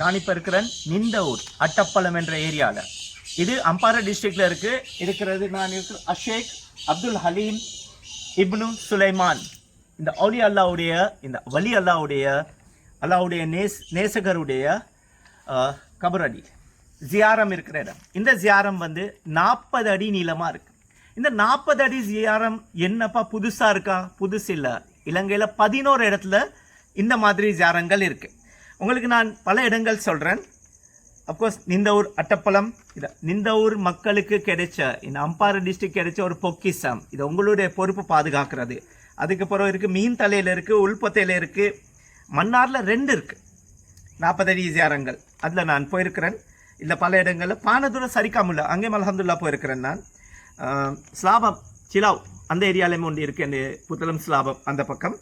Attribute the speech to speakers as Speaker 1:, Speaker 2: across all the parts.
Speaker 1: நான் இப்போ இருக்கிறேன் நிந்தவூர் அட்டப்பளம் என்ற ஏரியாவில் இது அம்பாரா டிஸ்ட்ரிக்டில் இருக்கு. இருக்கிறது நான் இருக்கிற அஷேக் அப்துல் ஹலீம் இப்னு சுலைமான். இந்த அவுலி அல்லாவுடைய இந்த வலி அல்லாவுடைய அல்லாவுடைய நேஸ் நேசகருடைய கபரடி. ஜியாரம் இருக்கிற இடம். இந்த ஜியாரம் வந்து நாற்பது அடி நீளமாக இருக்கு. இந்த நாற்பது அடி ஜியாரம் என்னப்பா புதுசாக இருக்கா? புதுசு இல்லை இலங்கையில் பதினோரு இடத்துல இந்த மாதிரி ஜியாரங்கள் இருக்குது உங்களுக்கு நான் பல இடங்கள் சொல்கிறேன் அப்கோர்ஸ் நிந்தவூர் அட்டப்பளம் இது நிந்தவூர் மக்களுக்கு கிடைச்ச இந்த அம்பாறை டிஸ்ட்ரிக்ட் கிடைச்ச ஒரு பொக்கிசம் இது உங்களுடைய பொறுப்பு பாதுகாக்கிறது. அதுக்கப்புறம் இருக்குது மீன் தலையில் இருக்குது உள்பத்தையில் இருக்குது மன்னாரில் ரெண்டு இருக்குது நாற்பதடி அடி ஜியாரங்கள் அதில் நான் போயிருக்கிறேன். இல்லை பல இடங்களில் பானதூரம் சரிக்காமுல்ல அங்கே அல்ஹம்துல்லா போயிருக்கிறேன் நான். ஸ்லாபம் சிலாவ் அந்த ஏரியாலையும் ஒன்று இருக்குது அந்த புத்தளம் ஸ்லாபம் அந்த பக்கம்.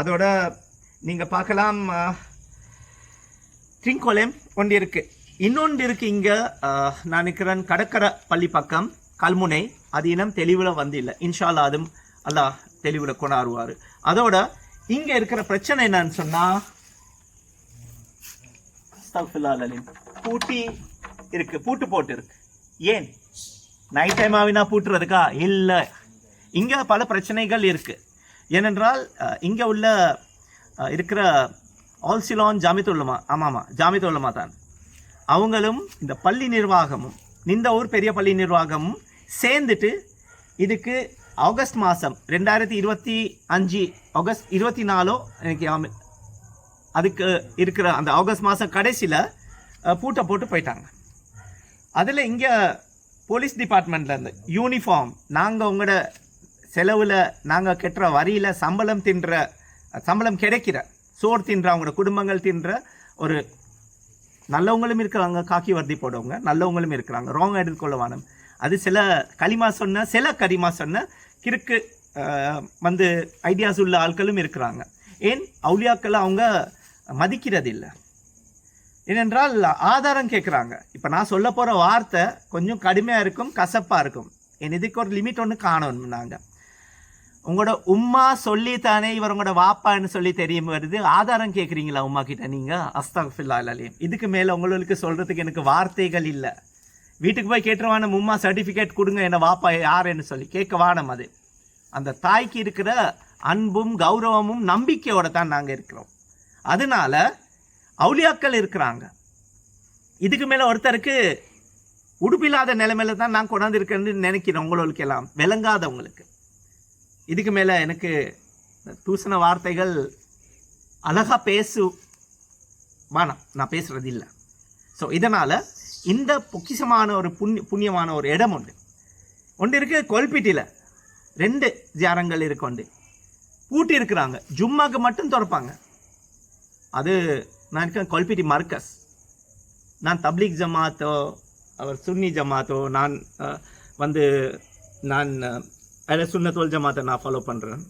Speaker 1: அதோட நீங்கள் பார்க்கலாம் ட்ரிங்கோலேம் ஒன்று இருக்குது இன்னொன்று இருக்குது இங்கே நான் இருக்கிறேன் கடற்கரை பள்ளி பக்கம் கல்முனை. அது இனம் தெளிவில் வந்து இல்லை. இன்ஷால்லா அதுவும் அல்லாஹ் தெளிவில் கொண்டாடுவார். அதோட இங்கே இருக்கிற பிரச்சனை என்னன்னு சொன்னால் பூட்டி இருக்கு பூட்டு போட்டு இருக்கு ஏன்? நைட் டைம் ஆவினா பூட்டுறதுக்கா? இல்லை. இங்கே பல பிரச்சனைகள் இருக்குது ஏனென்றால் இங்கே உள்ள இருக்கிற ஆல்சிலான் ஜாமித்துள்ளமா ஆமாம் ஜாமித்துள்ளமா தான். அவங்களும் இந்த பள்ளி நிர்வாகமும் இந்த ஊர் பெரிய பள்ளி நிர்வாகமும் சேர்ந்துட்டு இதுக்கு ஆகஸ்ட் மாதம் ரெண்டாயிரத்தி இருபத்தி அஞ்சு ஆகஸ்ட் இருபத்தி நாலோ எனக்கு அதுக்கு இருக்கிற அந்த ஆகஸ்ட் மாதம் கடைசியில் பூட்டை போட்டு போயிட்டாங்க. அதில் இங்கே போலீஸ் டிபார்ட்மெண்ட்லேருந்து யூனிஃபார்ம் நாங்கள் உங்களோட செலவில் நாங்கள் கெட்டுற வரியில் சம்பளம் தின்ற சம்பளம் கிடைக்கிற சோறு தின்ற அவங்களோட குடும்பங்கள் தின்ற ஒரு நல்லவங்களும் இருக்கிறாங்க காக்கி வர்த்தி போடுறவங்க. நல்லவங்களும் இருக்கிறாங்க. ராங் எடுத்துக்கொள்ளவானம் அது சில களிமா சொன்ன சில கரிமா சொன்ன கிறுக்கு வந்து ஐடியாஸ் உள்ள ஆட்களும் இருக்கிறாங்க. ஏன்? அவுளியாக்களை அவங்க மதிக்கிறது இல்லை ஏனென்றால் ஆதாரம் கேட்குறாங்க. இப்போ நான் சொல்ல போகிற வார்த்தை கொஞ்சம் கடுமையாக இருக்கும் கசப்பாக இருக்கும். என் இதுக்கு ஒரு லிமிட் ஒன்று காணணும் நாங்கள் உங்களோட உம்மா சொல்லி தானே இவர் உங்களோட வாப்பான்னு சொல்லி தெரியும் வருது. ஆதாரம் கேட்குறீங்களா உம்மா கிட்ட நீங்கள் அஸ்தக்ஃபில்லா அலீம் இதுக்கு மேலே உங்களுக்கு சொல்கிறதுக்கு எனக்கு வார்த்தைகள் இல்லை. வீட்டுக்கு போய் கேட்டுருவான உம்மா சர்டிஃபிகேட் கொடுங்க என்ன வாப்பா யாருன்னு சொல்லி. கேட்க வானம் அது. அந்த தாய்க்கு இருக்கிற அன்பும் கௌரவமும் நம்பிக்கையோட தான் நாங்கள் இருக்கிறோம். அதனால அவுளியாக்கள் இருக்கிறாங்க. இதுக்கு மேலே ஒருத்தருக்கு உடுப்பில்லாத நிலைமையில தான் நான் கொண்டாந்து இருக்கேன்னு நினைக்கிறேன் உங்களுக்கு எல்லாம் விளங்காதவங்களுக்கு. இதுக்கு மேலே எனக்கு தூசண வார்த்தைகள் அழகாக பேசு வேணாம் நான் பேசுறது இல்லை. ஸோ இதனால் இந்த பொக்கிஷமான ஒரு புண்ணிய புண்ணியமான ஒரு இடம் உண்டு. ஒன்று இருக்குது கொல்பிட்டியில் ரெண்டு ஜாரங்கள் இருக்கு உண்டு. பூட்டி இருக்கிறாங்க. ஜும்மாக்கு மட்டும் திறப்பாங்க. அது நான் இருக்கேன் கொல்பிட்டி மர்க்கஸ். நான் தப்லீக் ஜமாத்தோ அவர் சுன்னி ஜமாத்தோ நான் வந்து நான் அதில் சுண்ணத்தோல் ஜமாத்தை நான் ஃபாலோ பண்ணுறேன்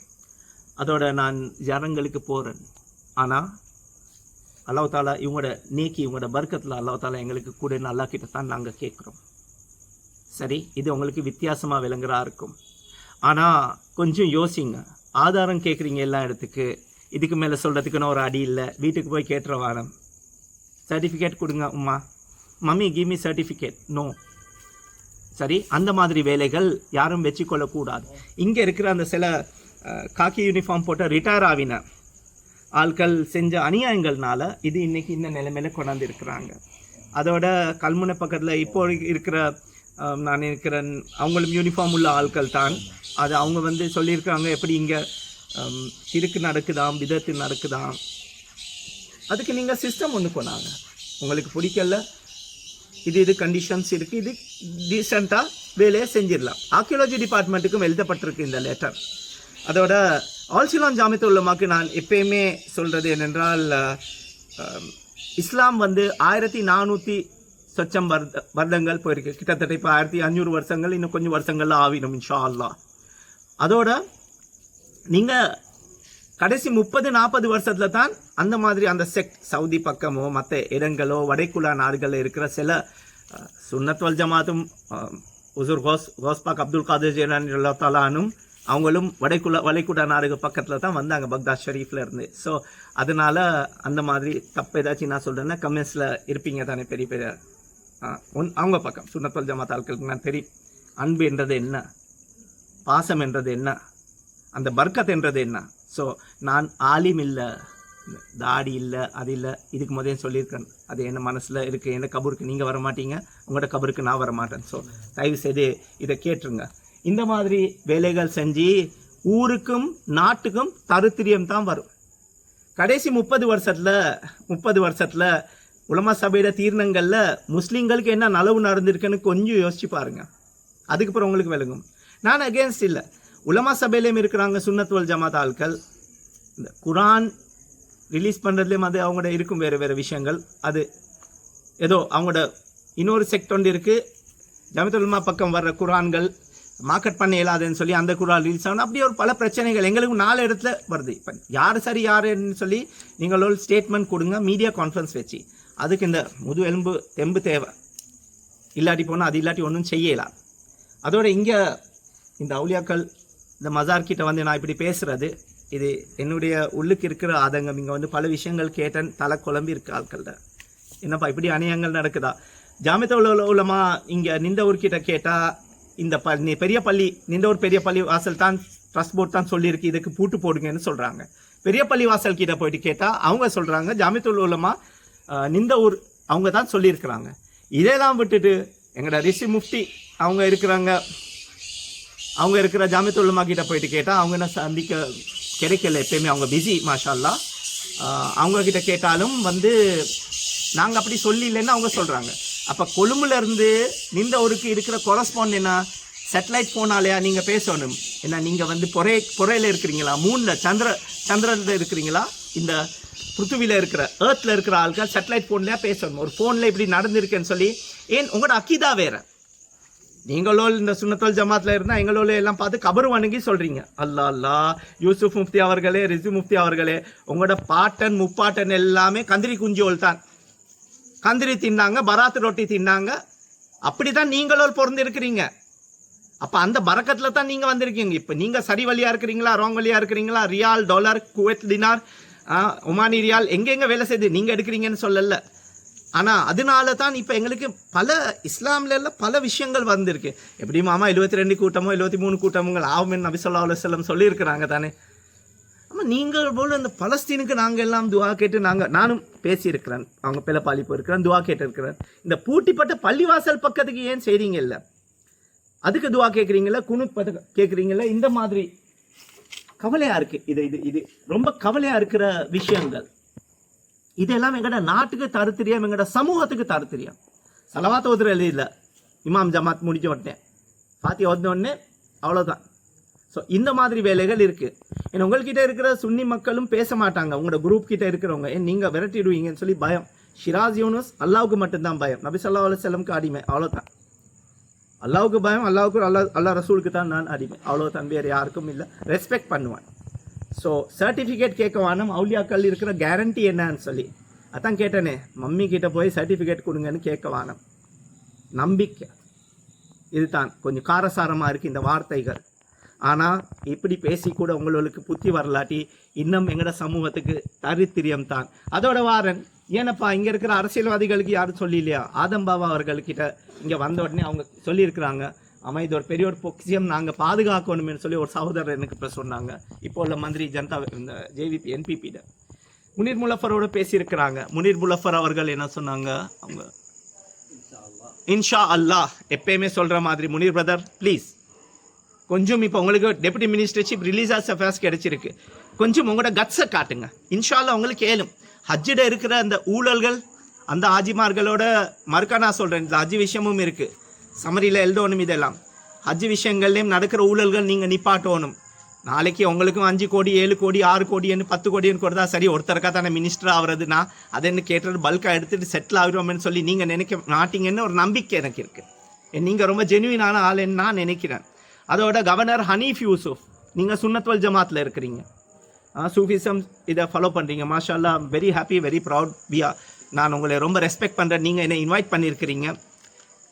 Speaker 1: அதோட நான் ஜனங்களுக்கு போகிறேன் ஆனால் அல்லாஹ் தாலா இவங்களோட நீக்கி இவங்களோட பர்க்கத்தில் அல்லாஹ் தாலா எங்களுக்கு கூட நல்லா கிட்ட தான் நாங்கள் கேட்குறோம். சரி இது உங்களுக்கு வித்தியாசமாக விளங்குறா இருக்கும். ஆனால் கொஞ்சம் யோசிங்க. ஆதாரம் கேட்குறீங்க எல்லா இடத்துக்கு. இதுக்கு மேலே சொல்கிறதுக்குன்னு ஒரு அடி இல்லை. வீட்டுக்கு போய் கேட்டுற வாரம். சர்டிஃபிகேட் கொடுங்க உம்மா. Mummy give me certificate no சரி அந்த மாதிரி வேலைகள் யாரும் வச்சுக்கொள்ளக்கூடாது. இங்கே இருக்கிற அந்த சில காக்கி யூனிஃபார்ம் போட்ட ரிட்டையர் ஆவின ஆட்கள் செஞ்ச அநியாயங்கள்னால இது இன்னைக்கு இந்த நிலைமையில கொண்டாந்து இருக்கிறாங்க அதோட கல்முனை பக்கத்தில் இப்போ இருக்கிற நான் இருக்கிறேன் அவங்களும் யூனிஃபார்ம் உள்ள ஆட்கள் தான். அது அவங்க வந்து சொல்லியிருக்காங்க எப்படி இங்கே இருக்கு நடக்குதாம் விதத்து நடக்குதாம். அதுக்கு நீங்கள் சிஸ்டம் ஒன்று கொண்டாங்க. உங்களுக்கு பிடிக்கல இது இது கண்டிஷன்ஸ் இருக்குது இது டீசெண்டாக வேலையை செஞ்சிடலாம். ஆர்கியாலஜி டிபார்ட்மெண்ட்டுக்கும் எழுதப்பட்டிருக்கு இந்த லெட்டர் அதோட ஆல்சிலான் ஜாமித்து உள்ளமாக்கு நான் எப்பயுமே சொல்கிறது என்னென்றால் இஸ்லாம் வந்து ஆயிரத்தி நானூற்றி சொச்சம் வருட வருடங்கள் போயிருக்கு. கிட்டத்தட்ட இப்போ ஆயிரத்தி அஞ்சூறு வருஷங்கள் இன்னும் கொஞ்சம் வருஷங்கள்ல ஆவிடும் இன்ஷா அல்லா அதோட நீங்கள் கடைசி முப்பது நாற்பது வருஷத்துல தான் அந்த மாதிரி அந்த செக்ட் சவுதி பக்கமோ மற்ற இடங்களோ வடைக்குழா நாடுகளில் இருக்கிற சில சுன்னத்வல் ஜமாத்தும் உசூர் ஹோஸ் ஹோஸ்பாக் அப்துல் காதர் ஜெயலானி தலானும் அவங்களும் வடைக்குள்ள வளைகுடா நாடுகள் பக்கத்தில் தான் வந்தாங்க பக்தாத் ஷெரீஃபில் இருந்து. ஸோ அதனால அந்த மாதிரி தப்பு ஏதாச்சும் நான் சொல்கிறேன்னா கமெண்ட்ஸில் இருப்பீங்க தானே பெரிய பெரிய ஒன் அவங்க பக்கம் சுண்ணத்தல் ஜமாத் ஆட்களுக்கு நான் தெரியும். அன்பு என்றது என்ன? பாசம் என்றது என்ன? அந்த பர்க்கத் என்றது என்ன? ஸோ நான் ஆலிம் இல்லை தாடி இல்லை அது இல்லை இதுக்கு முதல்ல சொல்லியிருக்கேன்? அது என்ன மனசில் இருக்குது என்ன கபருக்கு நீங்கள் வர மாட்டீங்க உங்களோட கபருக்கு நான் வர மாட்டேன் ஸோ தயவு செய்து இதை கேட்டுருங்க. இந்த மாதிரி வேலைகள் செஞ்சு ஊருக்கும் நாட்டுக்கும் தருத்திரியம் தான் வரும். கடைசி முப்பது வருஷத்துல முப்பது வருஷத்துல உலமா சபையிட தீர்ணங்களில் முஸ்லீம்களுக்கு என்ன நலவு நடந்திருக்குன்னு கொஞ்சம் யோசிச்சு பாருங்க. அதுக்கப்புறம் உங்களுக்கு விளங்கும். நான் அகேன்ஸ்ட் இல்லை. உலமா சபையிலையும் இருக்கிறாங்க சுண்ணத்துவல் ஜமாத் ஆட்கள் இந்த குரான் ரிலீஸ் பண்ணுறதுலேயும் அது அவங்களோட இருக்கும் வேறு வேறு விஷயங்கள். அது ஏதோ அவங்களோட இன்னொரு செக்ட் ஒன்று இருக்குது ஜமத்துல்மா பக்கம் வர்ற குரான்கள் மார்க்கெட் பண்ண இயலாதுன்னு சொல்லி அந்த குரான் ரிலீஸ் ஆகணும். அப்படி ஒரு பல பிரச்சனைகள் எங்களுக்கு நாலு இடத்துல வருது. இப்போ யார் சரி யாருன்னு சொல்லி நீங்கள் ஒரு ஸ்டேட்மெண்ட் கொடுங்க மீடியா கான்ஃபரன்ஸ் வச்சு. அதுக்கு இந்த முது எலும்பு தெம்பு தேவை. இல்லாட்டி போனால் அது இல்லாட்டி ஒன்றும் செய்யலாம். அதோட இங்கே இந்த அவுளியாக்கள் இந்த மசார் கிட்ட வந்து நான் இப்படி பேசுறது இது என்னுடைய உள்ளுக்கு இருக்கிற ஆதங்கம். இங்கே வந்து பல விஷயங்கள் கேட்டேன் தலை குழம்பி இருக்கு ஆட்கள்கிட்ட என்னப்பா இப்படி அநியாயங்கள் நடக்குதா? ஜாமியத்த உள்ள உலமா இங்கே நின்ற ஊர்கிட்ட கேட்டால் இந்த ப நீ பெரிய பள்ளி நின்ற ஒரு பெரிய பள்ளி வாசல் தான் ட்ரஸ்ட் போர்ட் தான் சொல்லியிருக்கு இதுக்கு பூட்டு போடுங்கன்னு சொல்கிறாங்க பெரிய பள்ளி வாசல் கிட்ட போயிட்டு கேட்டால் அவங்க சொல்கிறாங்க ஜாமியத்துல் உலமா நிந்த ஊர் அவங்க தான் சொல்லியிருக்கிறாங்க. இதெல்லாம் விட்டுட்டு எங்களோட ரிஷி முஃப்டி அவங்க இருக்கிறாங்க. அவங்க இருக்கிற ஜாமியத்துல்லமா கிட்ட போயிட்டு கேட்டால் அவங்க என்ன சந்திக்க கிடைக்கல எப்பயுமே அவங்க பிஸி மாஷால்லா. அவங்கக்கிட்ட கேட்டாலும் வந்து நாங்கள் அப்படி சொல்லிஇல்லைன்னு அவங்க சொல்கிறாங்க அப்போ கொழும்புலேருந்து இந்த ஊருக்கு இருக்கிற கொரஸ்பாண்ட் என்ன? சேட்டலைட் ஃபோனாலேயா நீங்கள் பேசணும். என்ன நீங்கள் வந்து பொறை பொறையில் இருக்கிறீங்களா? மூணில் சந்திர சந்திரனில் இருக்கிறீங்களா? இந்த பிருத்துவியில் இருக்கிற ஏர்த்தில் இருக்கிற ஆள்கள் சேட்டலைட் ஃபோன்லேயே பேசணும். ஒரு ஃபோனில் இப்படி நடந்திருக்குன்னு சொல்லி ஏன் உங்களோட அக்கீதா வேறு? நீங்களோ இந்த சுன்னத்தல் ஜமாத்தில் இருந்தால் எங்களோட எல்லாம் பார்த்து கபர் வணங்கி சொல்கிறீங்க அல்லா அல்லா யூசுப் முஃப்தி அவர்களே ரிசு முஃப்தி அவர்களே உங்களோட பாட்டன் முப்பாட்டன் எல்லாமே கந்திரி குஞ்சோல் தான். கந்திரி தின்னாங்க பராத்து ரொட்டி தின்னாங்க. அப்படி தான் நீங்களோ பிறந்திருக்கிறீங்க. அப்போ அந்த பறக்கத்தில் தான் நீங்கள் வந்திருக்கீங்க. இப்போ நீங்கள் சரி வழியாக இருக்கிறீங்களா ராங் வழியாக இருக்கிறீங்களா? ரியால் டாலர் குவைத் தினார் உமானி ஒமானி ரியால் எங்கெங்கே வேலை செய்து நீங்கள் எடுக்கிறீங்கன்னு சொல்லலை. ஆனால் அதனால தான் இப்போ எங்களுக்கு பல இஸ்லாம்ல எல்லாம் பல விஷயங்கள் வந்திருக்கு. எப்படி மாமா எழுபத்தி ரெண்டு கூட்டமோ எழுபத்தி மூணு கூட்டமுங்கள் ஆகும் நபி சொல்லா அலுவலம் சொல்லியிருக்கிறாங்க தானே? ஆமாம் நீங்கள் போல இந்த பலஸ்தீனுக்கு நாங்கள் எல்லாம் துவா கேட்டு நாங்கள் நானும் பேசியிருக்கிறேன். அவங்க பிளப்பாளி போயிருக்கிறேன் துவா கேட்டிருக்கிறேன். இந்த பூட்டிப்பட்ட பள்ளிவாசல் பக்கத்துக்கு ஏன் செய்கிறீங்க இல்லை? அதுக்கு துவா கேட்குறீங்களா குனு கேட்குறீங்களா இந்த மாதிரி கவலையாக இருக்குது இது இது இது ரொம்ப கவலையாக இருக்கிற விஷயங்கள். இதெல்லாம் எங்கட நாட்டுக்கு தரு தெரியாம எங்கட சமூகத்துக்கு தருத்திரியம். செலவாத்த ஒருத்தர் எழுதியில்ல இமாம் ஜமாத் முடிஞ்ச உடனே பாத்தி வந்த உடனே அவ்வளோதான் ஸோ இந்த மாதிரி வேலைகள் இருக்கு. ஏன்னா உங்கள்கிட்ட இருக்கிற சுன்னி மக்களும் பேச மாட்டாங்க. உங்களோட குரூப் கிட்ட இருக்கிறவங்க. ஏன் நீங்க விரட்டிடுவீங்கன்னு சொல்லி பயம். ஷிராஸ் யூனுஸ் அல்லாவுக்கு மட்டும்தான் பயம். நபி சல்லா அலுவலம்க்கு அடிமை. அவ்வளோதான் அல்லாவுக்கு பயம் அல்லாவுக்கு அல்லா அல்லா ரசூலுக்கு தான் நான் அடிமை. அவ்வளோதான் வேறு யாருக்கும் இல்லை. ரெஸ்பெக்ட் பண்ணுவேன். ஸோ சர்டிஃபிகேட் கேட்க வானம் அவுலியாக்கள் இருக்கிற கேரண்டி என்னன்னு சொல்லி. அதான் கேட்டேனே மம்மி கிட்ட போய் சர்டிஃபிகேட் கொடுங்கன்னு கேட்க வானம். நம்பிக்கை. இதுதான். கொஞ்சம் காரசாரமாக இருக்குது இந்த வார்த்தைகள். ஆனால் இப்படி பேசி கூட உங்களுக்கு புத்தி வரலாட்டி இன்னும் எங்களோட சமூகத்துக்கு தரித்திரியம் தான். அதோட வாரன் ஏனப்பா இங்கே இருக்கிற அரசியல்வாதிகளுக்கு யாரும் சொல்லி இல்லையா ஆதம்பாபா அவர்கள்கிட்ட இங்கே வந்த உடனே அவங்க சொல்லியிருக்கிறாங்க ஆமாம் இது ஒரு பெரிய ஒரு பொக்கியம் நாங்கள் பாதுகாக்கணும்னு சொல்லி ஒரு சகோதரர் எனக்கு இப்போ சொன்னாங்க. இப்போ உள்ள மந்திரி ஜனதா இந்த ஜேவிபி என்பிபியில் முனீர் முலஃபரோட பேசியிருக்கிறாங்க. முனீர் முலஃபர் அவர்கள் என்ன சொன்னாங்க? அவங்க இன்ஷா அல்லாஹ் எப்பயுமே சொல்கிற மாதிரி. முனீர் பிரதர் ப்ளீஸ் கொஞ்சம் இப்போ உங்களுக்கு deputy ministership religious affairs கிடைச்சிருக்கு. கொஞ்சம் உங்களோட கட்ஸை காட்டுங்க. இன்ஷால்லா உங்களுக்கு ஏலும் ஹஜ்ஜிட இருக்கிற அந்த ஊழல்கள் அந்த ஆஜிமார்களோட மறுக்கா நான் சொல்கிறேன் இந்த ஹஜ்ஜி விஷயமும் இருக்குது சமரியில் எழுதணும் இதெல்லாம். ஹஜ் விஷயங்கள்லேயும் நடக்கிற ஊழல்கள் நீங்கள் நிப்பாட்டணும். நாளைக்கு உங்களுக்கும் அஞ்சு கோடி ஏழு கோடி ஆறு கோடின்னு பத்து கோடின்னு கொடுத்தா சரி ஒருத்தருக்கா தானே மினிஸ்டர் ஆகுறதுனா அதை என்ன கேட்டது பல்காக எடுத்துகிட்டு செட்டில் ஆகிடுவோம்னு சொல்லி நீங்கள் நினைக்க மாட்டீங்கன்னு ஒரு நம்பிக்கை எனக்கு இருக்குது நீங்கள் ரொம்ப ஜெனுவினான ஆளுன்னு நான் நினைக்கிறேன். அதோட கவர்னர் ஹனீஃப் யூசுஃப் நீங்கள் சுன்னத்வல் ஜமாத்தில் இருக்கிறீங்க. சூஃபிசம் இதை ஃபாலோ பண்ணுறீங்க மாஷா அல்லா வெரி ஹாப்பி வெரி ப்ரவுட் வியா நான் உங்களை ரொம்ப ரெஸ்பெக்ட் பண்ணுறேன் நீங்கள் என்னை இன்வைட் பண்ணியிருக்கிறீங்க.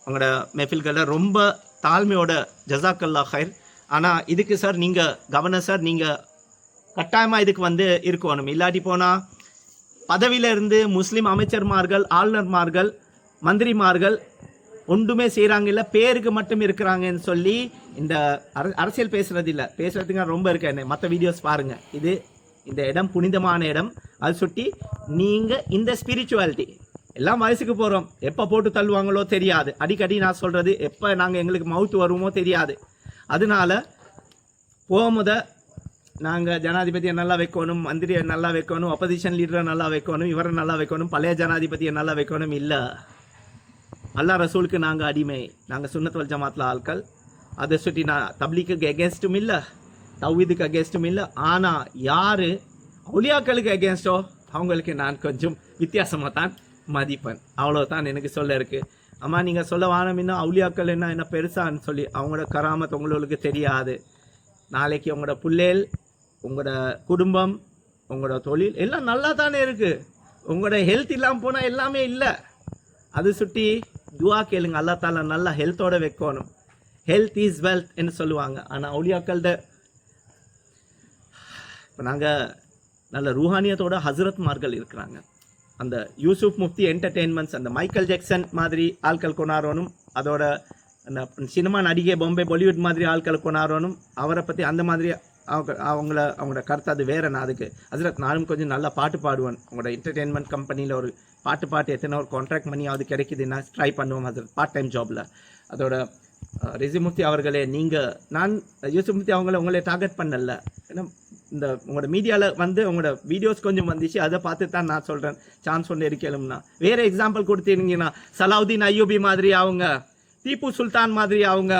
Speaker 1: உங்களோட மெஃபில்களை ரொம்ப தாழ்மையோட ஜசாக்கல்லா ஹைர். ஆனால் இதுக்கு சார் நீங்கள் கவர்னர் சார் நீங்கள் கட்டாயமாக இதுக்கு வந்து இருக்கணும். இல்லாட்டி போனால் பதவியில இருந்து முஸ்லீம் அமைச்சர்மார்கள் ஆளுநர்மார்கள் மந்திரிமார்கள் ஒன்றுமே செய்கிறாங்க இல்லை பேருக்கு மட்டும் இருக்கிறாங்கன்னு சொல்லி இந்த அரசியல் பேசுறது இல்லை. பேசுறதுங்க ரொம்ப இருக்கு என்ன மற்ற வீடியோஸ் பாருங்க. இது இந்த இடம் புனிதமான இடம். அது சுட்டி நீங்கள் இந்த ஸ்பிரிச்சுவாலிட்டி எல்லாம் வயசுக்கு போகிறோம் எப்போ போட்டு தள்ளுவாங்களோ தெரியாது. அடிக்கடி நான் சொல்கிறது எப்போ நாங்கள் எங்களுக்கு மவுத்து வருவோமோ தெரியாது. அதனால போகும்போத நாங்கள் ஜனாதிபதியை நல்லா வைக்கணும் மந்திரியை நல்லா வைக்கணும் அப்போசிஷன் லீடரை நல்லா வைக்கணும் இவரை நல்லா வைக்கணும் பழைய ஜனாதிபதியை நல்லா வைக்கணும் இல்லை. அல்லா ரசூலுக்கு நாங்கள் அடிமை. நாங்கள் சுன்னத் ஜமாத்தில் ஆட்கள். அதை சுற்றி நான் தப்லீக்கு அகேன்ஸ்டும் இல்லை தவ்விதுக்கு அகேன்ஸ்டும் இல்லை. ஆனால் யார்? அவுலியாக்களுக்கு அகேன்ஸ்டோ அவங்களுக்கு நான் கொஞ்சம் வித்தியாசமாக தான் மதிப்பேன் அவ்வளோதான் எனக்கு சொல்ல இருக்கு. அம்மா நீங்கள் சொல்ல வானமின்னா அவுளியாக்கள் என்ன என்ன பெருசான்னு சொல்லி அவங்களோட கராமத் உங்களுக்கு தெரியாது. நாளைக்கு உங்களோட புள்ளேல் உங்களோட குடும்பம் உங்களோட தொழில் எல்லாம் நல்லா தானே இருக்குது உங்களோட ஹெல்த் இல்லாமல் போனால் எல்லாமே இல்லை. அது சுட்டி துவா கேளுங்க. அல்லா தால நல்லா ஹெல்த்தோட வைக்கணும். ஹெல்த் இஸ் வெல்த் என்று சொல்லுவாங்க. ஆனால் அவுளியாக்கள்ட இப்போ நாங்கள் நல்ல ரூஹானியத்தோட ஹசரத்மார்கள் இருக்கிறாங்க. அந்த யூசுப் முஃப்தி என்டர்டெயின்மெண்ட்ஸ் அந்த மைக்கேல் ஜாக்சன் மாதிரி ஆட்கள் கொண்டாடணும் அதோட அந்த சினிமா நடிகை பொம்பே பாலிவுட் மாதிரி ஆட்கள் கொண்டாடணும் அவரை பற்றி அந்த மாதிரி அவங்க அவங்கள அவங்களோட கருத்து அது வேற நான் அதுக்கு. அதில் நானும் கொஞ்சம் நல்லா பாட்டு பாடுவேன். உங்களோட என்டர்டெயின்மெண்ட் கம்பெனியில் ஒரு பாட்டு பாட்டு எத்தனை ஒரு கான்ட்ராக்ட் மணி அது கிடைக்குதுன்னா ட்ரை பண்ணுவோம் அது பார்ட் டைம் ஜாபில் அதோட ரிசிமுத்தி ரிசிமுர்த்தி அவர்களே நீங்கள் நான் யூசுமுத்தி அவங்கள உங்களை டார்கெட் பண்ணல. ஏன்னா இந்த உங்களோட மீடியாவில் வந்து உங்களோட வீடியோஸ் கொஞ்சம் வந்துச்சு அதை பார்த்து தான் நான் சொல்கிறேன் சான்ஸ் ஒன்று இருக்கலும்னா வேறு எக்ஸாம்பிள் கொடுத்தீங்கன்னா சலாவுதீன் ஐயூபி மாதிரி அவங்க டீப்பு சுல்தான் மாதிரி அவங்க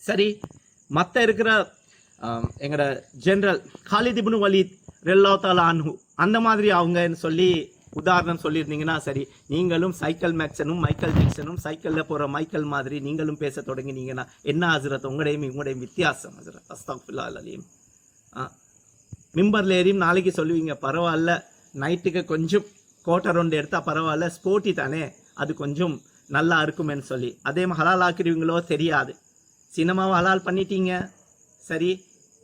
Speaker 1: சரி மற்ற இருக்கிற எங்களோட ஜென்ரல் காலித் இப்னு வலீத் ரெல்லா தாலா அன்ஹு அந்த மாதிரி அவங்கன்னு சொல்லி உதாரணம் சொல்லியிருந்தீங்கன்னா சரி நீங்களும் சைக்கிள் மேக்சனும் மைக்கேல் ஜாக்சனும் சைக்கிளில் போகிற மைக்கேல் மாதிரி நீங்களும் பேச தொடங்கினீங்கன்னா என்ன ஹசரத்? உங்களையும் உங்களுடைய வித்தியாசம் ஹசரத். அஸ்தாஃபுல்லா அலீம் மிம்பரில் ஏறியும் நாளைக்கு சொல்லுவீங்க பரவாயில்ல நைட்டுக்கு கொஞ்சம் கோட்டை ரெண்டு எடுத்தால் பரவாயில்ல ஸ்போர்ட்டி தானே அது கொஞ்சம் நல்லா இருக்குமேன்னு சொல்லி. அதே ஹலால் ஆக்குறீங்களோ தெரியாது. சினிமாவை ஹலால் பண்ணிட்டீங்க சரி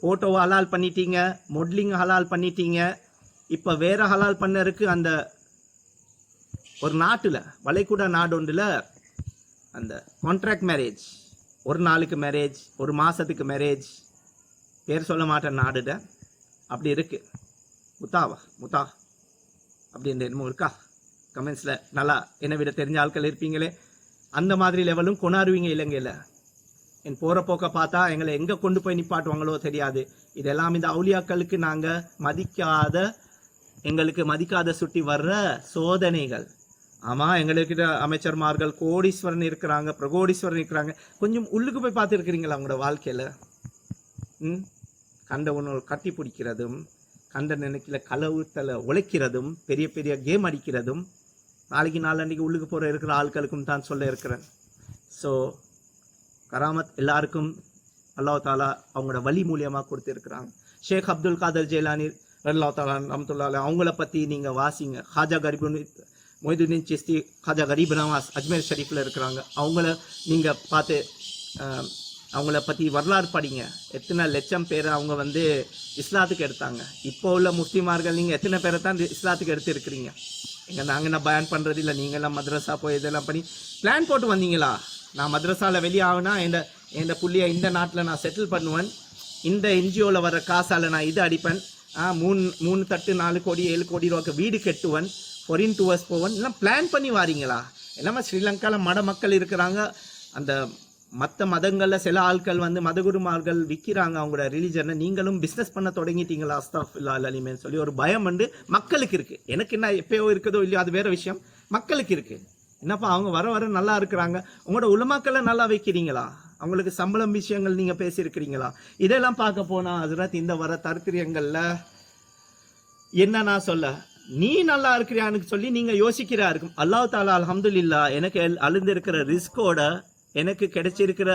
Speaker 1: ஃபோட்டோவை ஹலால் பண்ணிட்டீங்க மொட்லிங் ஹலால் பண்ணிட்டீங்க இப்போ வேற ஹலால் பண்ணருக்கு அந்த ஒரு நாட்டில் வளைகுடா நாடு ஒன்றில் அந்த கான்ட்ராக்ட் மேரேஜ் ஒரு நாளுக்கு மேரேஜ் ஒரு மாதத்துக்கு மேரேஜ் பேர் சொல்ல மாட்டேன் நாடுட. அப்படி இருக்கு. முத்தாவா முத்தா. அப்படின்ற என்னமோ இருக்கா? கமெண்ட்ஸில் நல்லா என்னை விட தெரிஞ்ச ஆட்கள் இருப்பீங்களே. அந்த மாதிரி லெவலும் கொண்டாடுவீங்க இல்லைங்கல்ல என் போகிற போக்க பார்த்தா எங்களை எங்கே கொண்டு போய் நிப்பாட்டுவாங்களோ தெரியாது. இதெல்லாம் இந்த அவுளியாக்களுக்கு நாங்கள் மதிக்காத எங்களுக்கு மதிக்காத சுட்டி வர்ற சோதனைகள். ஆமாம் எங்கள்கிட்ட அமைச்சர்மார்கள் கோடீஸ்வரன் இருக்கிறாங்க பிரகோடீஸ்வரன் இருக்கிறாங்க. கொஞ்சம் உள்ளுக்கு போய் பார்த்துருக்குறீங்களா அவங்களோட வாழ்க்கையில்? ம்? கண்ட கட்டி பிடிக்கிறதும் கண்ட நினைக்கல களவுத்தலை உழைக்கிறதும் பெரிய பெரிய கேம் அடிக்கிறதும் நாளைக்கு நாளன்னைக்கு உள்ளுக்கு போகிற இருக்கிற ஆட்களுக்கும் தான் சொல்ல இருக்கிறேன். ஸோ கராமத் எல்லாருக்கும் அல்லாஹ் தாலா அவங்களோட வழி மூலியமாக கொடுத்துருக்குறாங்க. ஷேக் அப்துல் காதர் ஜெயலானி அல்லா தாலா ரம்துல்லா அவங்கள பற்றி நீங்கள் வாசிங்க. ஹாஜா கரீபுன் மொய்துதீன் சிஸ்தி ஹாஜா கரீப் நவாஸ் அஜ்மீர் ஷரீஃபில் இருக்கிறாங்க. அவங்கள நீங்கள் பார்த்து அவங்கள பற்றி வரலாறு படிங்க. எத்தனை லட்சம் பேர் அவங்க வந்து இஸ்லாத்துக்கு எடுத்தாங்க. இப்போ உள்ள முஸ்லீமார்கள் நீங்கள் எத்தனை பேரை தான் இஸ்லாத்துக்கு எடுத்துருக்கிறீங்க? எங்கே நாங்கள் என்ன பயன் பண்ணுறது இல்லை நீங்களாம் மദ്രஸா போய் இதெல்லாம் பண்ணி பிளான் போட்டு வந்தீங்களா? நான் மദ്ரஸாவில் வெளியே ஆகுனா என் என் புள்ளியை இந்த நாட்டில் நான் செட்டில் பண்ணுவேன். இந்த என்ஜிஓவில் வர காசால் நான் இது அடிப்பேன். மூணு மூணு தட்டு நாலு கோடி ஏழு கோடி ரூபாய்க்கு வீடு கட்டுவேன். ஃபாரின் டூவர்ஸ் போவேன். எல்லாம் பிளான் பண்ணி வாரீங்களா? எல்லாமே ஸ்ரீலங்காவில் மட மக்கள் இருக்கிறாங்க. அந்த மற்ற மதங்களில் சில ஆட்கள் வந்து மதகுருமார்கள் விற்கிறாங்க அவங்களோட ரிலீஜனை நீங்களும் பிஸ்னஸ் பண்ண தொடங்கிட்டீங்களா? அஸ்தாஃப் இல்லா அலிமேன்னு சொல்லி ஒரு பயம் வந்து மக்களுக்கு இருக்குது எனக்கு என்ன எப்பயோ இருக்குதோ இல்லையோ அது வேறு விஷயம். மக்களுக்கு இருக்குது என்னப்பா அவங்க வர வர நல்லா இருக்கிறாங்க. உங்களோட உலமாக்களை நல்லா வைக்கிறீங்களா? அவங்களுக்கு சம்பளம் விஷயங்கள் நீங்கள் பேசியிருக்கிறீங்களா? இதெல்லாம் பார்க்க போனால் ஹசரத் இந்த வர தருத்திரியங்களில் என்ன நான் சொல்ல நீ நல்லா இருக்கிறியான்னு சொல்லி நீங்கள் யோசிக்கிறா இருக்கும் அல்லாஹ் தாலா அலமதுல்லா எனக்கு எல்- அழுந்திருக்கிற ரிஸ்கோட எனக்கு கிடைச்சிருக்கிற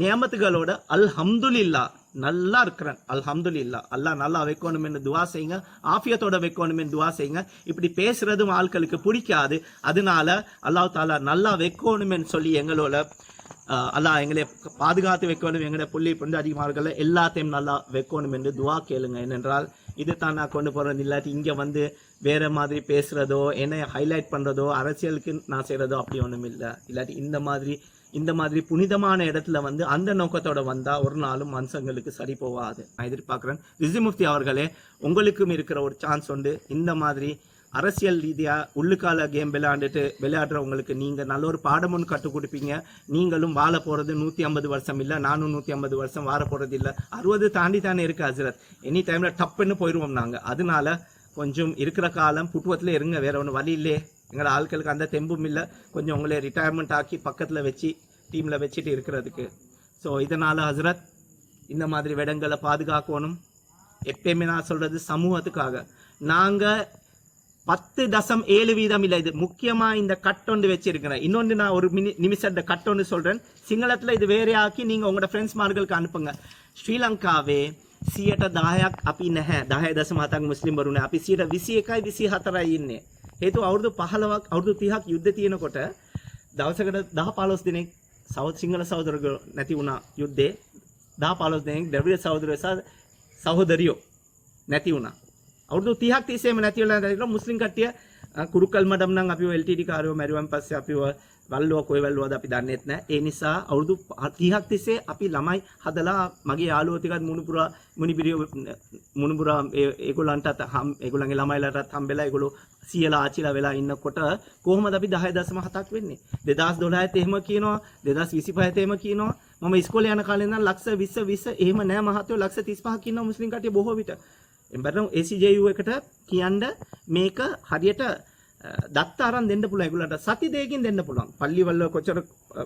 Speaker 1: நியமத்துகளோட அல்ஹம்துலில்லா நல்லா இருக்கிறேன். அல்ஹம்துலில்லா. அல்லா நல்லா வைக்கணும்னு துவா செய்யுங்க. ஆஃபியத்தோட வைக்கணும்னு துவா செய்யுங்க. இப்படி பேசுறதும் ஆட்களுக்கு பிடிக்காது. அதனால அல்லாஹ் தாலா நல்லா வைக்கணும்னு சொல்லி எங்களோட அல்லா அல்லாஹ் எங்களை பாதுகாத்து வைக்கணும். எங்களை புள்ளி பொண்டு அதிகமாக எல்லாத்தையும் நல்லா வைக்கணும் என்று துவா கேளுங்க. ஏனென்றால் இது தான் நான் கொண்டு போகிறது இல்லாட்டி இங்கே வந்து வேறு மாதிரி பேசுகிறதோ என்னை ஹைலைட் பண்ணுறதோ அரசியலுக்கு நான் செய்கிறதோ அப்படி ஒன்றும் இல்லை இல்லாட்டி இந்த மாதிரி இந்த மாதிரி புனிதமான இடத்துல வந்து அந்த நோக்கத்தோட வந்தால் ஒரு நாளும் மனுஷங்களுக்கு சரி போவாது நான் எதிர்பார்க்குறேன். ரிசி முஃப்தி அவர்களே உங்களுக்கும் இருக்கிற ஒரு சான்ஸ் உண்டு. இந்த மாதிரி அரசியல் ரீதியாக உள்ளுக்கால கேம் விளையாண்டுட்டு விளையாடுறவங்களுக்கு நீங்கள் நல்ல ஒரு பாடம் ஒன்று கற்றுக் கொடுப்பீங்க. நீங்களும் வாழ போகிறது நூற்றி ஐம்பது வருஷம் இல்லை நானும் நூற்றி ஐம்பது வருஷம் வாழ போகிறது இல்லை. அறுபது தாண்டி தானே இருக்கு ஹசரத். எனி டைமில் டப்புன்னு போயிடுவோம் நாங்கள் அதனால கொஞ்சம் இருக்கிற காலம் புட்டுவத்தில் இருங்க வேற ஒன்றும் வழி இல்லையே. எங்களோட ஆட்களுக்கு அந்த தெம்பும் இல்லை கொஞ்சம் உங்களை ரிட்டையர்மெண்ட் ஆக்கி பக்கத்தில் வச்சு டீமில் வச்சுட்டு இருக்கிறதுக்கு ஸோ இதனால் ஹசரத் இந்த மாதிரி விடங்களை பாதுகாக்கணும் எப்பயுமே நான் சொல்கிறது சமூகத்துக்காக நாங்கள் பத்து தசம் ஏழு வீதம் இல்லை இது முக்கியமா இந்த கட்டொண்டு வச்சிருக்கிறேன் இன்னொன்று நான் ஒரு மினி நிமிஷம் கட்டொண்டு சொல்றேன் சிங்களத்துல இது வேற ஆக்கி நீங்க உங்களோட ஃப்ரெண்ட்ஸ் மார்களுக்கு அனுப்புங்க ஸ்ரீலங்காவே සියට දහයක් අපි නැහැ දහය දස මතක් මුස්ලිම් වරුණ අපි සියට විසි එකයි විසි හතරයි ඉන්නේ හේතු අවුරුදු පහලවක් අවුරුදු තිහක් යුද්ධ තියෙනකොට දවසකට දහ පාලොස් දෙනෙක් සවත් සිංහල සෞදරග නැති වුණා යුද්ධේ. දහ පාලොස් දෙනෙක් ඩවිය සෞදර සහෝදරියෝ නැති වුණා. අවුරුදු තිහක් තිස්සේම නැති වෙලා නැතිලා මුස්ලිම් කට්ටිය අ, කුරුකල් මඩම් නම් අපිව LTD කාරයෝ මැරුවන් පස්සේ අපිව වල්ලුව කොයි වල්ලුවද අපි දන්නෙත් නැහැ ඒ නිසා අවුරුදු 30ක් තිස්සේ අපි ළමයි හදලා මගේ යාළුවෝ ටිකත් මුණුපුරා මුනිපිරිය මුණුපුරා ඒ- ඒගොල්ලන්ටත් හම් ඒගොල්ලන්ගේ ළමයිලටත් හම්බෙලා ඒගොල්ලෝ සියලා ආච්චිලා වෙලා ඉන්නකොට කොහොමද අපි 10.7ක් වෙන්නේ? 2012ත් එහෙම කියනවා 2025ත් එහෙම කියනවා. මම ඉස්කෝලේ යන කාලේ ඉඳන් ලක්ෂ 20 20 එහෙම නෑ මහත්තයෝ. ලක්ෂ 35ක් ඉන්නවා මුස්ලිම් කට්ටිය බොහෝ විට. එම්බරනම් ACJU එකට කියන්න මේක හරියට අ, දත්ත අරන් දෙන්න පුළුවන් ඒගොල්ලන්ට සති දෙකකින් දෙන්න පුළුවන් පල්ලිවල කොච්චර අ,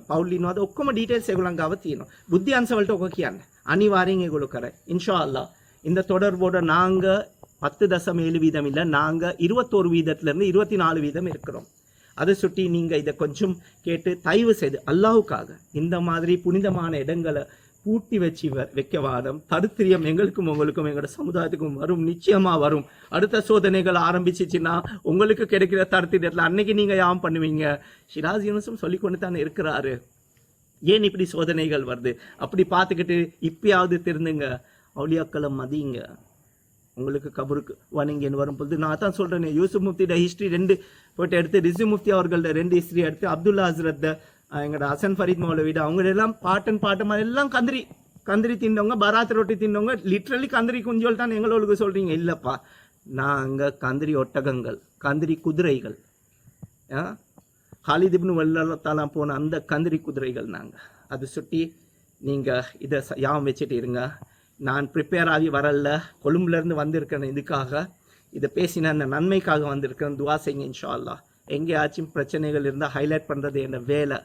Speaker 1: පවුල් ඉන්නවද ඔක්කොම ඩීටේල්ස් ඒගොල්ලන් ගාව තියෙනවා බුද්ධි අංශ වලට ඔක කියන්න அனிவாரியம் ඒගොල්ලෝ කරයි இன்ஷா அல்லாஹ் இந்த தொடர்போட நாங்க பத்து தசம் ஏழு வீதம் இல்லை நாங்க இருபத்தோரு வீதத்துல இருந்து இருபத்தி நாலு வீதம் இருக்கிறோம் அதை சுட்டி நீங்க இதை கொஞ்சம் கேட்டு தயவு செய்து அல்லாஹ்வுக்காக இந்த மாதிரி புனிதமான இடங்களை பூட்டி வச்சு வ- வைக்க தடுத்திரியம் எங்களுக்கும் உங்களுக்கும் எங்களோட சமுதாயத்துக்கும் வரும் நிச்சயமா வரும். அடுத்த சோதனைகள் ஆரம்பிச்சிச்சுன்னா உங்களுக்கு கிடைக்கிற தடுத்திரத்தில் அன்னைக்கு நீங்க யாம் பண்ணுவீங்க? ஷிராஸ் யூனுஸும் சொல்லி கொண்டு தானே இருக்கிறாரு. ஏன் இப்படி சோதனைகள் வருது? அப்படி பார்த்துக்கிட்டு இப்பயாவது திருந்துங்க. அவுளியாக்களை மதிங்க. உங்களுக்கு கபருக்கு வணங்கின்னு வரும்பொழுது நான் தான் சொல்கிறேன் யூசுப் முஃப்தியோட ஹிஸ்ட்ரி ரெண்டு போட்டு எடுத்து ரிசு முஃப்தி அவர்களோட ரெண்டு ஹிஸ்ட்ரி எடுத்து அப்துல்லா ஹசரத்தை எங்களோட ஹசன் ஃபரீத் மௌலவிட அவங்க எல்லாம் பாட்டன் பாட்டு மாதிரி எல்லாம் கந்திரி. கந்திரி தின்னவங்க பராத் ரொட்டி தின்னவங்க லிட்ரலி கந்திரி குஞ்சோல் தான் எங்களுக்கு சொல்கிறீங்க இல்லைப்பா நாங்கள் கந்திரி ஒட்டகங்கள் கந்திரி குதிரைகள். ஆ? ஹாலித் வெள்ளத்தாலாம் போன அந்த கந்திரி குதிரைகள் நாங்கள் அது சுட்டி நீங்கள் இதை ச- வச்சுட்டு இருங்க. நான் ப்ரிப்பேர் ஆகி வரல. கொழும்புலேருந்து வந்திருக்கேன் இதுக்காக. இதை பேசின அந்த நன்மைக்காக வந்திருக்கேன். துவா செய்யுங்க இன்ஷா அல்லா எங்கேயாச்சும் பிரச்சனைகள் இருந்தால் ஹைலைட் பண்ணுறது என்ன? வேலை.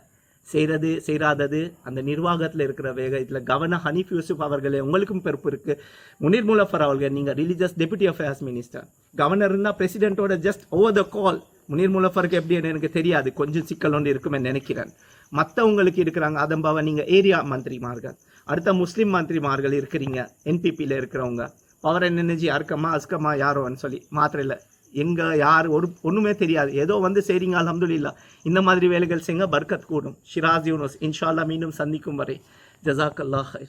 Speaker 1: செய்கிறது செய்கிறாதது அந்த நிர்வாகத்தில் இருக்கிற வேக இதில் கவர்னர் ஹனீஃப் யூசுப் அவர்களே உங்களுக்கும் பொறுப்பு இருக்குது முனீர் முலஃபர் அவர்கள் நீங்கள் religious deputy affairs minister governor இருந்தால் பிரசிடென்ட்டோட just over the call Muneer முலஃபருக்கு எப்படி எனக்கு தெரியாது. கொஞ்சம் சிக்கல் ஒன்று இருக்குமே நினைக்கிறேன். மற்றவங்களுக்கு இருக்கிறாங்க. அதம்பாவை நீங்கள் ஏரியா மந்திரிமார்கள். அடுத்த முஸ்லீம் மந்திரிமார்கள் இருக்கிறீங்க. என்பிபியில் இருக்கிறவங்க. பவர் அண்ட் எனர்ஜி அர்க்கமா அஸ்கமா யாரோன்னு சொல்லி. மாத்திரையில் எங்கே யார் ஒரு ஒன்றுமே தெரியாது. ஏதோ வந்து செய்றீங்க அலமதுல்லா இந்த மாதிரி வேலைகள் செய்யுங்க பர்கத் கூடும். ஷிராஸ் யூனஸ் இன்ஷால்லா மீண்டும் சந்திக்கும் வரை. ஜசாக் அல்லாஹ்